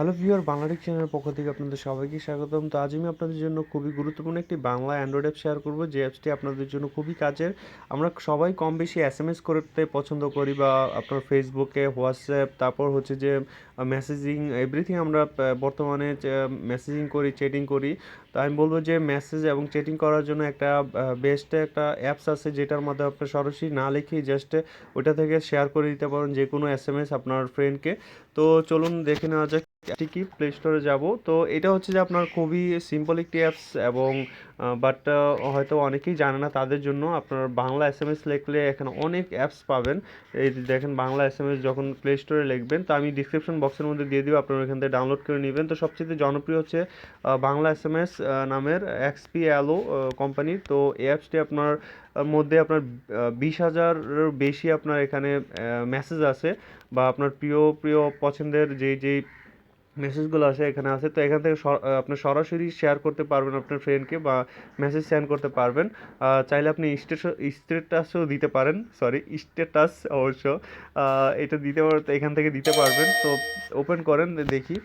Hello viewer Bangladesh চ্যানেলের পক্ষ থেকে আপনাদের সবাইকে স্বাগতম। তো আজ আমি আপনাদের জন্য খুবই গুরুত্বপূর্ণ একটি বাংলা অ্যান্ড্রয়েড অ্যাপ শেয়ার করব। যে অ্যাপসটি আপনাদের জন্য খুবই কাজের। আমরা সবাই কম বেশি এস এম এস করতে পছন্দ করি বা আপনার ফেসবুকে হোয়াটসঅ্যাপ তারপর হচ্ছে যে মেসেজিং এভরিথিং আমরা বর্তমানে মেসেজিং করি চ্যাটিং করি। তো আমি বলব যে মেসেজ এবং চ্যাটিং করার জন্য একটা বেস্ট একটা অ্যাপস আছে যেটার মধ্যে আপনি সরাসরি না লিখেই জাস্ট ওটা থেকে শেয়ার করে দিতে পারেন যে কোনো এস এম এস আপনার ফ্রেন্ডকে তো চলুন দেখে নেওয়া যাক। কি প্লে স্টোরে যাব। তো এটা হচ্ছে যে আপনার খুবই সিম্পল একটি অ্যাপস এবং বাট হয়তো অনেকেই জানে না তাদের জন্য। আপনার বাংলা এস এম এস লিখলে এখানে অনেক অ্যাপস পাবেন। এই দেখেন বাংলা এস এম এস যখন প্লে স্টোরে লিখবেন, তো আমি ডিসক্রিপশন বক্সের মধ্যে দিয়ে দিব, আপনারা এখান থেকে ডাউনলোড করে নেবেন। তো সবচেয়ে জনপ্রিয় হচ্ছে বাংলা এস এম এস নামের এক্সপি অ্যালো কোম্পানি তো এই অ্যাপসটি আপনার মধ্যে আপনার বিশ হাজারের বেশি আপনার এখানে মেসেজ আছে বা আপনার প্রিয় প্রিয় পছন্দের যেই যেই মেসেজগুলো আসে, এখানে আছে তো এখান থেকে আপনি সরাসরি শেয়ার করতে পারবেন আপনার ফ্রেন্ডকে বা মেসেজ সেন্ড করতে পারবেন। চাইলে আপনি স্টেটাসও দিতে পারেন। সরি স্টেটাস অবশ্য। এটা দিতে পার এখান থেকে দিতে পারবেন। তো ওপেন করেন দেখি।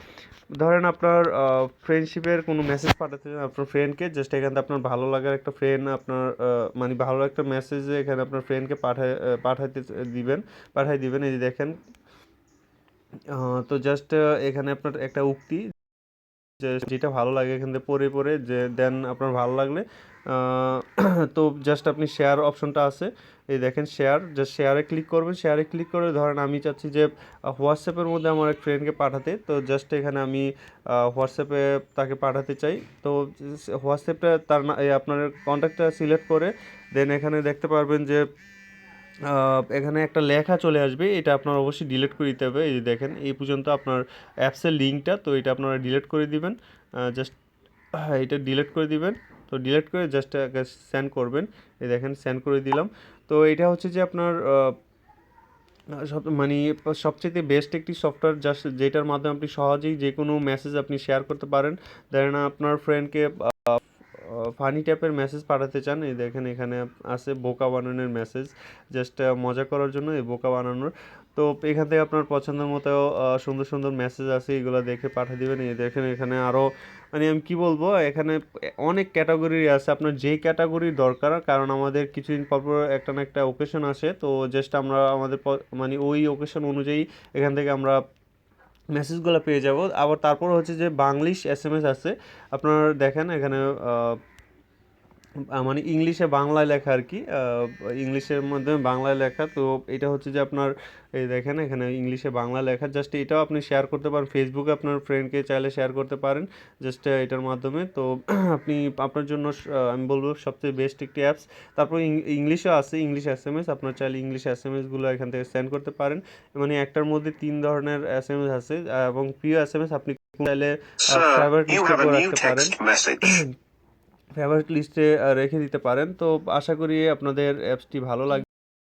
ধরেন আপনার ফ্রেন্ডশিপের কোনো মেসেজ পাঠাতে চান আপনার ফ্রেন্ডকে জাস্ট এখান থেকে আপনার ভালো লাগার একটা ফ্রেন্ড আপনার মানে ভালো একটা মেসেজ এখানে আপনার ফ্রেন্ডকে পাঠায় পাঠাতে দিবেন, পাঠাই দিবেন। এই যে দেখেন তো জাস্ট এখানে আপনার একটা উক্তি, যে যেটা ভালো লাগে এখান থেকে পড়ে পড়ে, যে দেন আপনার ভালো লাগলে তো জাস্ট আপনি শেয়ার অপশনটা আছে। এই দেখেন শেয়ার জাস্ট শেয়ারে ক্লিক করবেন শেয়ারে ক্লিক করে ধরেন আমি চাচ্ছি যে হোয়াটসঅ্যাপের মধ্যে আমার এক ফ্রেন্ডকে পাঠাতে, তো জাস্ট এখানে আমি হোয়াটসঅ্যাপে তাকে পাঠাতে চাই। তো হোয়াটসঅ্যাপটা তার না আপনার কন্ট্যাক্টটা সিলেক্ট করে দেন এখানে দেখতে পারবেন যে এখানে একটা লেখা চলে আসবে, এটা আপনার অবশ্যই ডিলিট করে দিতে হবে। এই যে দেখেন, এই পর্যন্ত আপনার অ্যাপসের লিঙ্কটা তো এটা আপনারা ডিলিট করে দিবেন। জাস্ট এটা ডিলিট করে দিবেন। তো ডিলিট করে জাস্ট সেন্ড করবেন। এই দেখেন সেন্ড করে দিলাম। তো এটা হচ্ছে যে আপনার সব মানে সবচেয়ে বেস্ট একটি সফটওয়্যার জাস্ট যেটার মাধ্যমে আপনি সহজেই যে কোনো মেসেজ আপনি শেয়ার করতে পারেন। ধরেন আপনার ফ্রেন্ডকে ফানি টাইপের মেসেজ পাঠাতে চান। এই দেখেন এখানে আছে বোকা বানানোর মেসেজ জাস্ট মজা করার জন্য এই বোকা বানানোর। তো এখান থেকে আপনার পছন্দের মতো সুন্দর সুন্দর মেসেজ আছে, এগুলো দেখে পাঠিয়ে দেবেন। এই দেখেন এখানে আরও মানে আমি কি বলব, এখানে অনেক ক্যাটাগরি আছে। আপনার যেই ক্যাটাগরি দরকার, কারণ আমাদের কিছুদিন পর পর একটা না একটা ওকেশন আসে। তো জাস্ট আমরা, আমাদের মানে ওই ওকেশন অনুযায়ী এখান থেকে আমরা মেসেজগুলো পেয়ে যাব। আবার তারপর হচ্ছে যে বাংলিশ এস এম এস আছে আপনারা দেখেন এখানে মানে ইংলিশে বাংলায় লেখা আর কি ইংলিশের মাধ্যমে বাংলায় লেখা। তো এটা হচ্ছে যে আপনার এই দেখেন এখানে ইংলিশে বাংলা লেখা। জাস্ট এটাও আপনি শেয়ার করতে পারেন। ফেসবুকে আপনার ফ্রেন্ডকে চাইলে শেয়ার করতে পারেন জাস্ট এটার মাধ্যমে। তো আপনি আপনার জন্য আমি বলব সবচেয়ে বেস্ট একটি অ্যাপস তারপর ইংলিশও আছে ইংলিশ এস এম এস আপনার চাইলে ইংলিশ এস এম এসগুলো এখান থেকে সেন্ড করতে পারেন। মানে একটার মধ্যে তিন ধরনের এস এম এস আছে এবং প্রিয় এস এম এস আপনি চাইলে ফেভারিট you লিস্টে করে রাখতে পারেন. ফেভারিট লিস্টে রেখে দিতে পারেন। তো আশা করি আপনাদের অ্যাপসটি ভালো লাগবে।